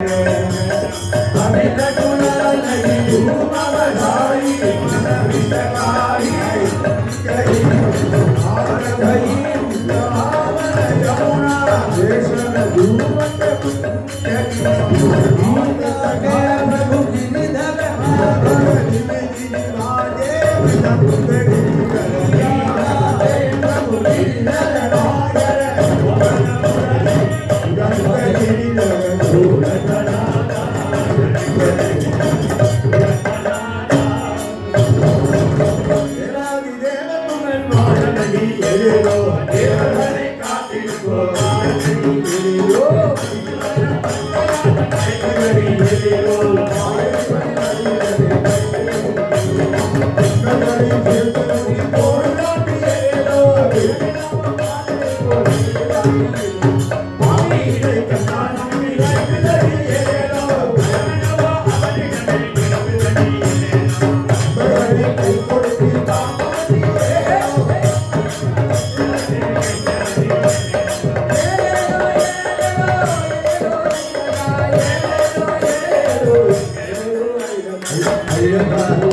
I'm Yeah, Rama, అయ్యగారు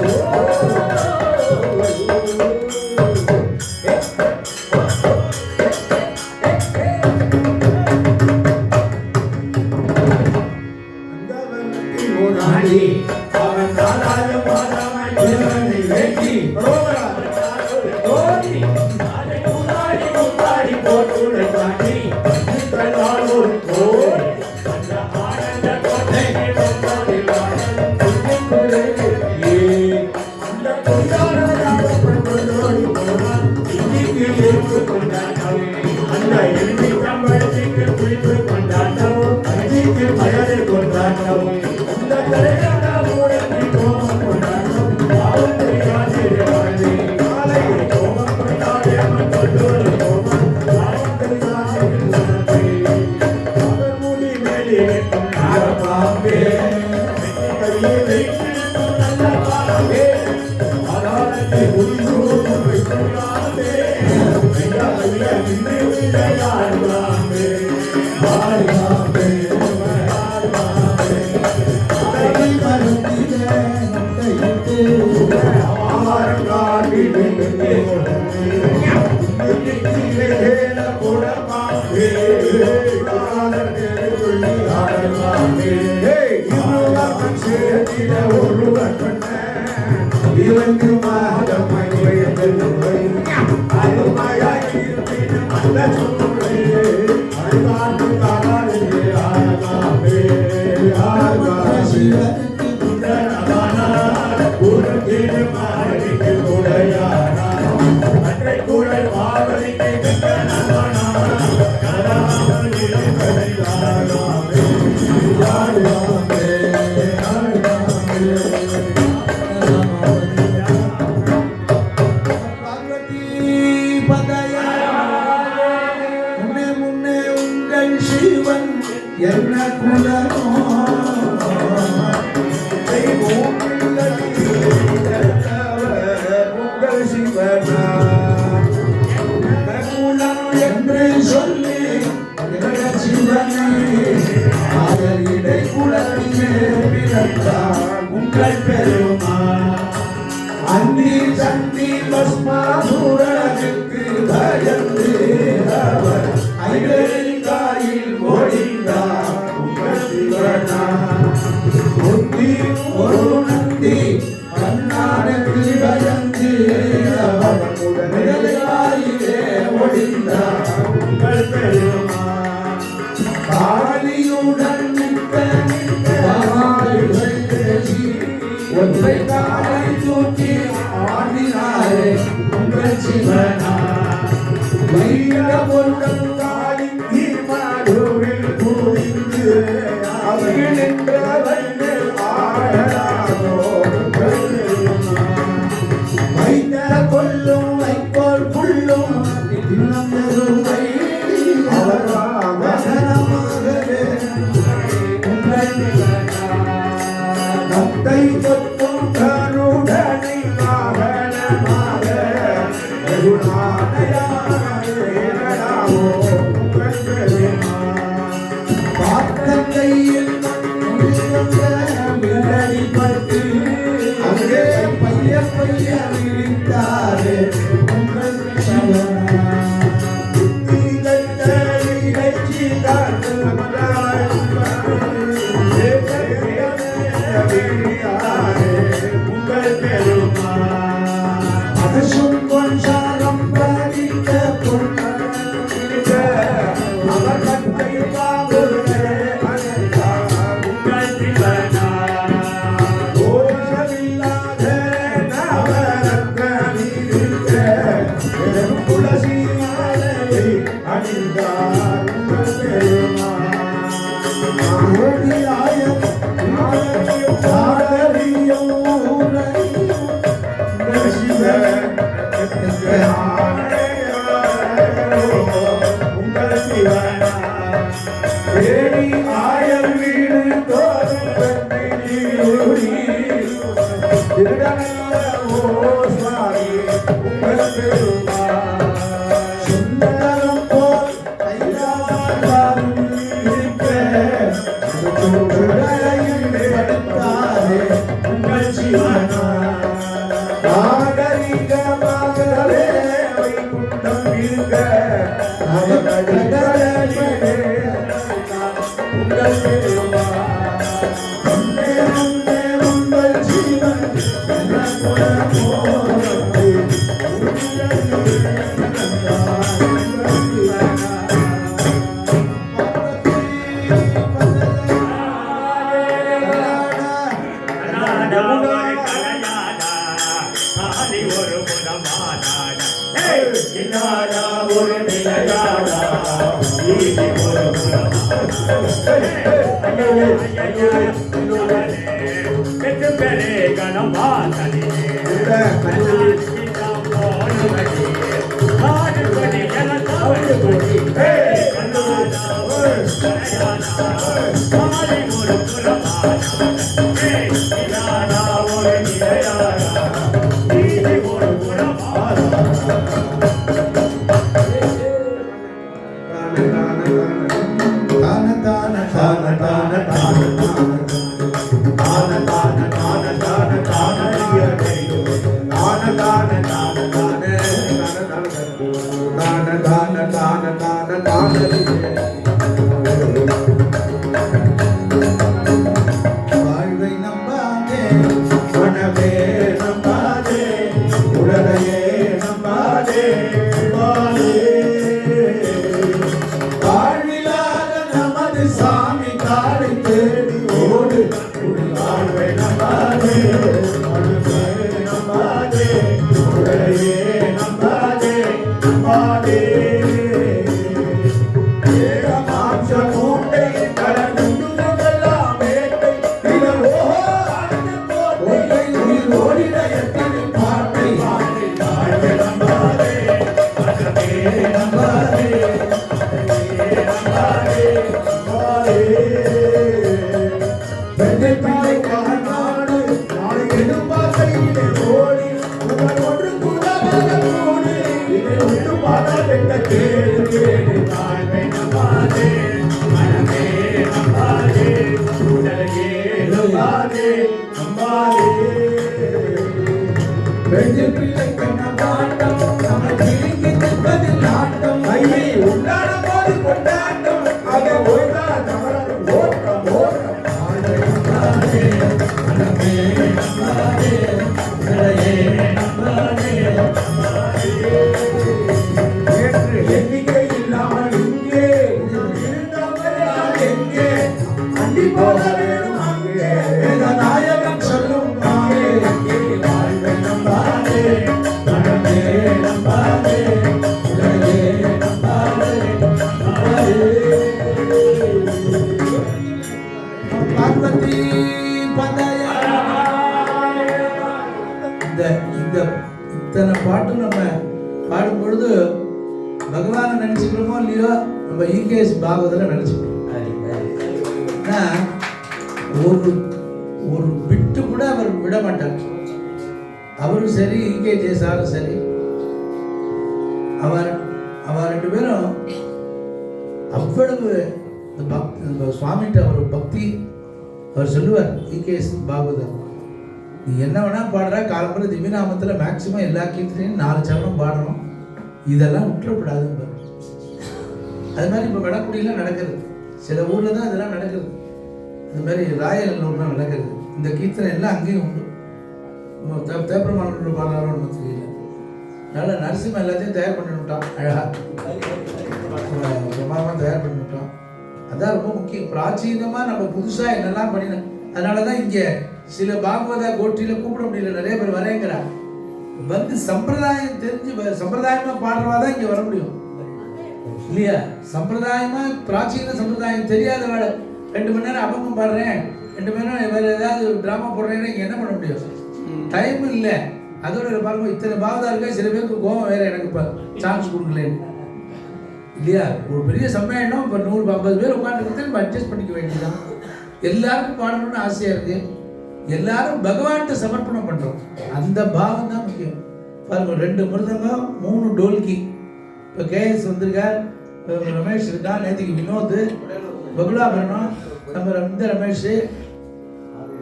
அவர் குழந்தை குலத்திலே ஆடி ஒரு புறமாடாட கிண்ணாடா ஒரு நிலையாடா Thank you. பெஞ்சு பிள்ளை கண்ணபாடு ஈகேஎஸ் பாகவதில் நினைச்சுக்கிறோம் ஒரு ஒரு விட்டு கூட அவர் விட மாட்டார். அவரும் சரி இங்கே ஜெயசாரும் சரி. அவர் அவர் ரெண்டு பேரும் அவ்வளவு இந்த பக் இந்த சுவாமிகிட்ட அவர் பக்தி அவர் சொல்லுவார் ஈகேஎஸ் பாகவதர் நீ என்ன வேணால் பாடுற காலம்புற திவ்யநாமத்தில் மேக்சிமம் எல்லா கீர்த்தனையும் நாலு சரணம் பாடணும். இதெல்லாம் விட்டுறப்படாதுன்னு அது மாதிரி இப்போ வடக்குடியெல்லாம் நடக்குது. சில ஊரில் தான் இதெல்லாம் நடக்குது. அது மாதிரி ராயநல்லூர்லாம் நடக்குது. இந்த கீர்த்தனை எல்லாம் அங்கேயும் உண்டு. தேப்பரமானூர் பாடுறாரோன்னு தெரியல. அதனால் நரசிம்ம எல்லாத்தையும் தயார் பண்ணிவிட்டான் அழகாக பிரமாதமாக தயார் பண்ணிவிட்டான். அதான் ரொம்ப முக்கியம். பிராச்சீனமாக நம்ம புதுசாக என்னெல்லாம் பண்ணினோம். அதனால தான் இங்கே சில பாகவத கோட்டியில் கூப்பிட முடியல. நிறைய பேர் வரேங்கிறா வந்து சம்பிரதாயம் தெரிஞ்சு சம்பிரதாயமாக பாடுறவா தான் இங்கே வர முடியும். இல்லையா? சம்பிரதாயமா பிராச்சீன சம்பிரதாயம் தெரியாத வேலை ரெண்டு மணி நேரம் அபங்கம் பாடுறேன். ரெண்டு மணி நேரம் வேற ஏதாவது டிராமா போடுறேன்னா என்ன பண்ண முடியும்? டைம் இல்லை. அதோட பாருங்க இத்தனை பாவதா இருக்கா? சில பேருக்கு கோவம் வேற எனக்கு சான்ஸ் கொடுக்கலன்னு இல்லையா? ஒரு பெரிய சம்மேளனம் இப்போ நூறு ஐம்பது பேர் உட்காந்துருக்கு நம்ம அட்ஜஸ்ட் பண்ணிக்க வேண்டியதுதான். எல்லாருக்கும் பாடணும்னு ஆசையா இருக்கு. எல்லாரும் பகவான்கிட்ட சமர்ப்பணம் பண்றோம். அந்த பாவம் தான் முக்கியம். பாருங்க ரெண்டு மிருதங்கம் மூணு டோல்கி. இப்போ கேஎஸ் வந்திருக்கார். ரமேஷ் இருக்கான் நேற்றுக்கு வினோத் பகுலாபரணம் நம்ம இந்த ரமேஷ்.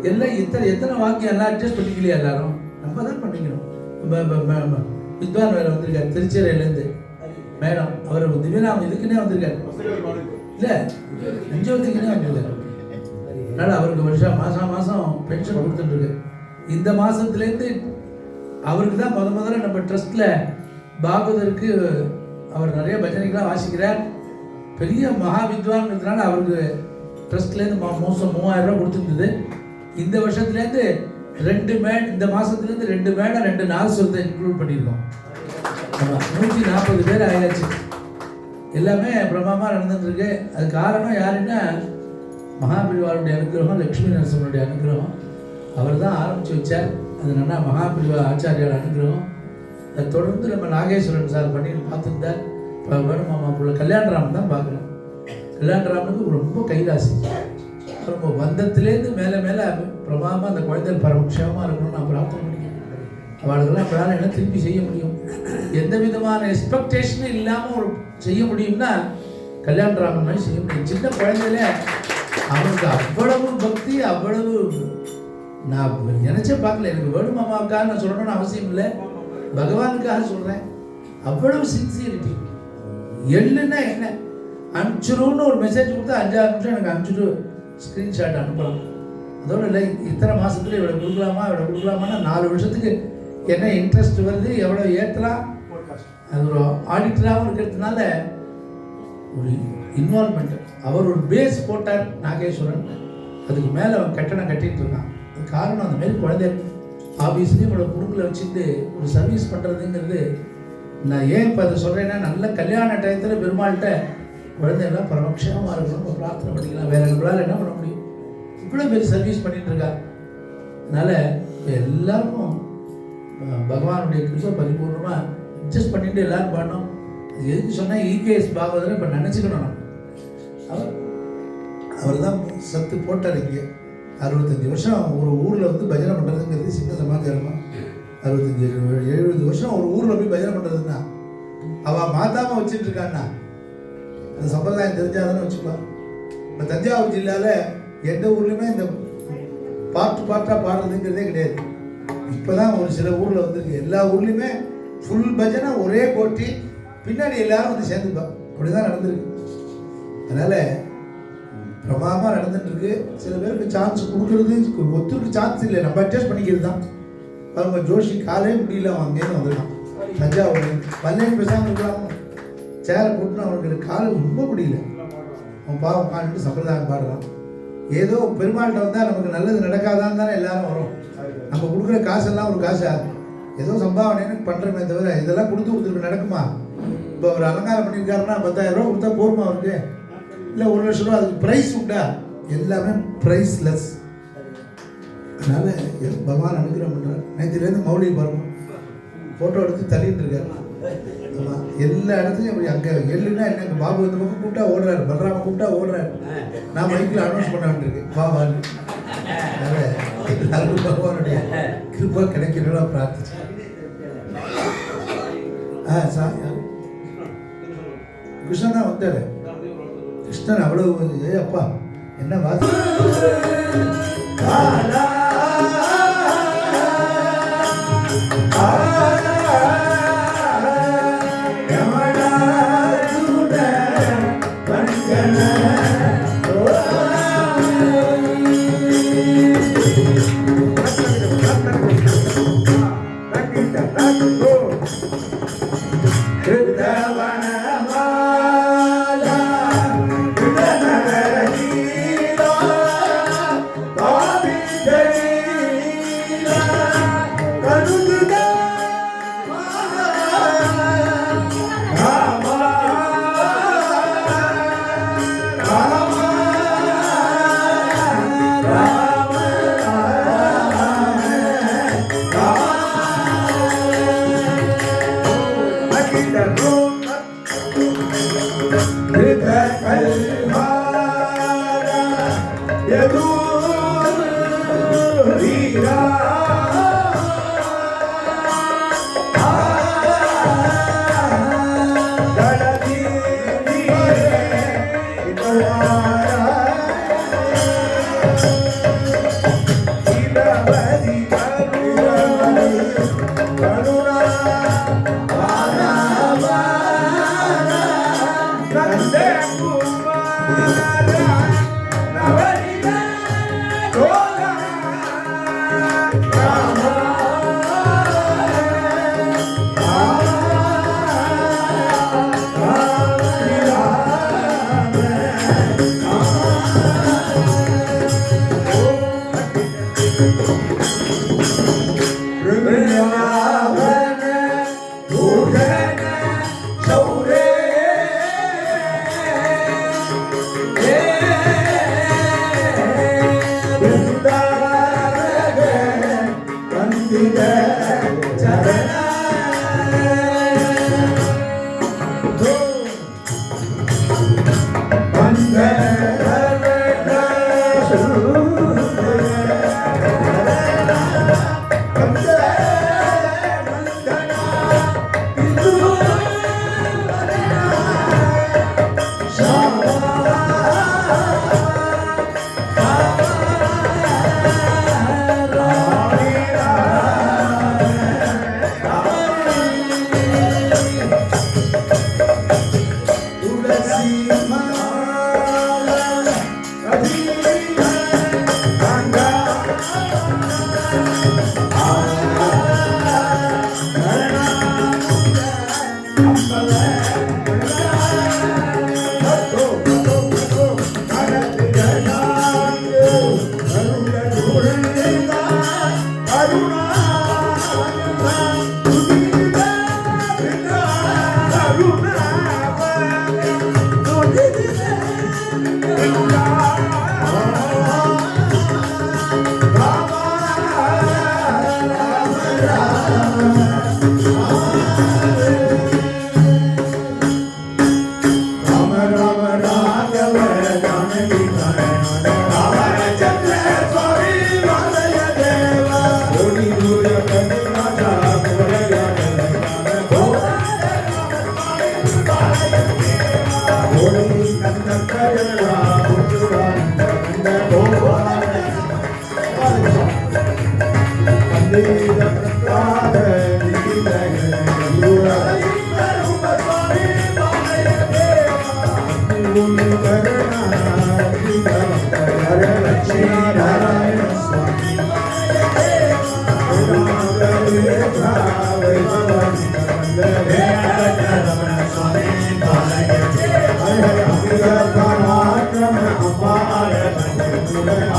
எல்லாம் இத்தனை எத்தனை வாக்கியம் எல்லாம் அட்ஜஸ்ட் பண்ணிக்கலையா எல்லாரும்? நம்ம தான் பண்ணிக்கணும் வித்வான் வேற வந்திருக்காரு. திருச்சிரையிலேருந்து மேடம் அவர் திவ்யநாமம் இதுக்குன்னே வந்திருக்காரு. இல்லை அஞ்சோத்துக்குன்னே வந்திருக்காரு. அதனால் அவருக்கு வருஷம் மாதம் மாதம் பென்ஷன் கொடுத்துட்டு இந்த மாதத்துலேருந்து அவருக்கு தான் முத முதல்ல நம்ம ட்ரஸ்ட்டில் பாகவதருக்கு அவர் நிறைய பஜனைகளாக வாசிக்கிறார். பெரிய மகா வித்வான்ங்கிறதுனால அவருக்கு ட்ரஸ்ட்லேருந்து மா மோசம் மூவாயிரம் ரூபா கொடுத்துருந்தது. இந்த வருஷத்துலேருந்து ரெண்டு மே இந்த மாதத்துலேருந்து ரெண்டு மேடை ரெண்டு நாள் சொத்தை இன்க்ளூட் பண்ணியிருக்கோம். ஆமாம் நூற்றி நாற்பது பேர் ஆயாச்சு எல்லாமே பிரமாமா நடந்துட்டுருக்கு. அது காரணம் யாருன்னா மகாபிரிவாருடைய அனுகிரகம் லக்ஷ்மி நரசிம்மனுடைய அனுகிரகம். அவர் தான் ஆரம்பித்து வச்சார். அது என்னன்னா மகாபிரிவா ஆச்சாரியார் அனுகிரகம். அதை தொடர்ந்து நம்ம நாகேஸ்வரன் சார் பண்ணி பார்த்துருந்தார் இப்போ வேணுமாமா புள்ள கல்யாணராமன் தான் பார்க்குறேன் கல்யாணராமனுக்கு ரொம்ப கைராசி ரொம்ப வந்தத்துலேருந்து மேலே மேலே பிரமாமா அந்த குழந்தைகள் பரமக்ஷேமாக இருக்கணும்னு நான் பிரார்த்தனை பண்ணிக்கிறேன் அவளுக்கெல்லாம் நம்மளால என்ன திருப்பி செய்ய முடியும். எந்த விதமான எக்ஸ்பெக்டேஷனும் இல்லாமல் ஒரு செய்ய முடியும்னா கல்யாணராமன் மாதிரி செய்ய முடியும். சின்ன குழந்தையில அவனுக்கு அவ்வளவு பக்தி அவ்வளவு நான் நினச்சே பார்க்கல. எனக்கு வேணுமாமாவுக்காக நான் சொல்லணும்னு அவசியம் இல்லை. பகவானுக்காக சொல்கிறேன் அவ்வளவு சின்சியரிட்டி எள்ளுன்னா என்ன? அனுப்பிச்சிருன்னு ஒரு மெசேஜ் கொடுத்தா அஞ்சாறு நிமிஷம் எனக்கு அனுப்பிச்சிட்டு ஸ்க்ரீன்ஷாட் அனுப்பலாம். அதோடு இல்லை இத்தனை மாசத்துல இவ்வளோ கொடுக்கலாமா இவ்வளோ கொடுக்கலாமான்னா நாலு வருஷத்துக்கு என்ன இன்ட்ரெஸ்ட் வருது எவ்வளோ ஏற்றலாம் அது ஒரு ஆடிட்டராகவும் இருக்கிறதுனால ஒரு இன்வால்மெண்ட் அவர் ஒரு பேஸ் போட்டார் நாகேஸ்வரன். அதுக்கு மேலே அவன் கட்டணம் கட்டிகிட்டு இருக்கான். அது காரணம் அந்த மாதிரி குழந்தை ஆஃபீஸ்லேயும் உங்களோட குடும்பில் வச்சுட்டு ஒரு சர்வீஸ் பண்ணுறதுங்கிறது நான் ஏன் இப்போ அதை சொல்கிறேன்னா நல்ல கல்யாண டயத்தில் பெருமாள்கிட்ட குழந்தைகள்லாம் பரமக்ஷமாக இருக்கணும் பிரார்த்தனை பண்ணிக்கலாம். வேற நம்மளால் என்ன பண்ண முடியும்? இவ்வளோ பேர் சர்வீஸ் பண்ணிட்டு இருக்கா? அதனால் எல்லாருக்கும் பகவானுடைய கிருஷ்ண பரிபூர்ணமாக அட்ஜஸ்ட் பண்ணிட்டு எல்லாரும் பண்ணோம் அது எதுக்கு சொன்னால் இகேஎஸ் பாகவதரை இப்போ நினச்சிக்கணும் நம்ம. அவர் அவர் தான் சத்து போட்டார் இங்கே. அறுபத்தஞ்சி வருஷம் ஒரு ஊரில் வந்து பஜனை பண்ணுறதுங்கிறது சின்ன சமாச்சாரமா? அறுபத்தஞ்சி எழுபது வருஷம் ஒரு ஊரில் போய் பஜனை பண்ணுறதுன்னா அவள் மாத்தாம வச்சுட்டு இருக்கான்னா அந்த சம்பிரதாயம் தெரிஞ்சாதானே வச்சுக்கலாம் இப்போ தஞ்சாவூர் ஜில்லாவில் எந்த ஊர்லேயுமே இந்த பாட்டு பாட்டாக பாடுறதுங்கிறதே கிடையாது. இப்போ தான் ஒரு சில ஊரில் வந்துருக்கு. எல்லா ஊர்லேயுமே ஃபுல் பஜனை ஒரே போட்டி பின்னாடி எல்லாரும் வந்து சேர்ந்துப்பா அப்படி தான் நடந்திருக்கு. அதனால் பிரமாதமாக நடந்துட்டு இருக்கு சில பேருக்கு சான்ஸ் கொடுக்கறது ஒத்துருக்கு சான்ஸ் இல்லை. நம்ம அட்ஜஸ்ட் பண்ணிக்கிறது தான். அவங்க ஜோஷி காலே முடியல அவன் அங்கேருந்து வந்துருக்கான் தஞ்சாவூர் வல்லேன்னு பேசாமல் இருக்கலாம். சேரை போட்டுன்னு அவனுக்கு காலை ரொம்ப முடியல. அவன் பாவம் உட்காந்துட்டு சம்பிரதாயம் பாடுறான். ஏதோ பெருமாள்கிட்ட வந்தால் நமக்கு நல்லது நடக்காதான்னு தானே எல்லாரும் வரும். நம்ம கொடுக்குற காசெல்லாம் ஒரு காசா? ஏதோ சம்பாவனைன்னு பண்ணுறமே தவிர இதெல்லாம் கொடுத்து கொடுத்துருக்கு நடக்குமா? இப்போ அவர் அலங்காரம் பண்ணியிருக்காருன்னா பத்தாயிரம் ரூபா கொடுத்தா போருமா அவருக்கு? இல்லை ஒரு லட்ச ரூபா அதுக்கு ப்ரைஸ் உண்டா? எல்லாமே ப்ரைஸ் லெஸ் அதனால பகவான் அனுகிரகம் பண்ணுறார் நேற்றுலேருந்து மௌலி பருவம் ஃபோட்டோ எடுத்து தள்ளிட்டு இருக்காரு. ஆமாம் எல்லா இடத்துலையும் அப்படி அங்கே எள்ளுனா என்ன பாபு இந்த பக்கம் கூப்பிட்டா ஓடுறாரு பலராம கூப்பிட்டா ஓடுறாரு. நான் மைக்கில் அனௌன்ஸ் பண்ண வேண்டியிருக்கு. பாபான்னு அதனால எல்லாருக்கும் பகவானுடைய கிருப்பா கிடைக்கிறதா பிரார்த்திச்சு ஆ சா யாரு? கிருஷ்ணன் தான் வந்தாரு. கிருஷ்ணன் அவ்வளவு ஏ அப்பா என்ன வாசி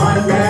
ஆண்ட